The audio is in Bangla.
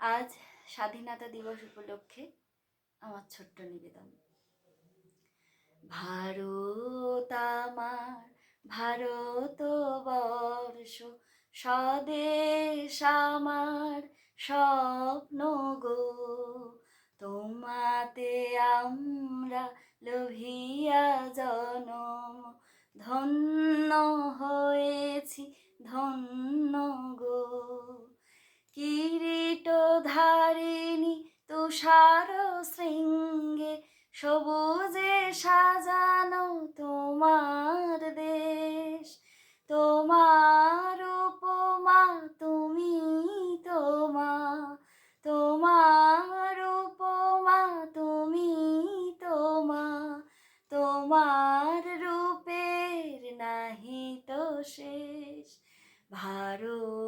আজ স্বাধীনতা দিবস উপলক্ষে আমার ছোট্ট নিবেদন। ভারত আমার, ভারত বর্ষ, স্বদেশ আমার স্বপ্ন গো। তোমাতে আমরা লোভিয়া জনম, ধন্য হয়েছি ধন্য গো। তুষার শৃঙ্গে সবুজে সাজানো তোমার দেশ। তোমার উপমা তুমি তোমা, তোমার উপমা তুমি তোমা, তোমার রূপের নাহি তো শেষ। ভারত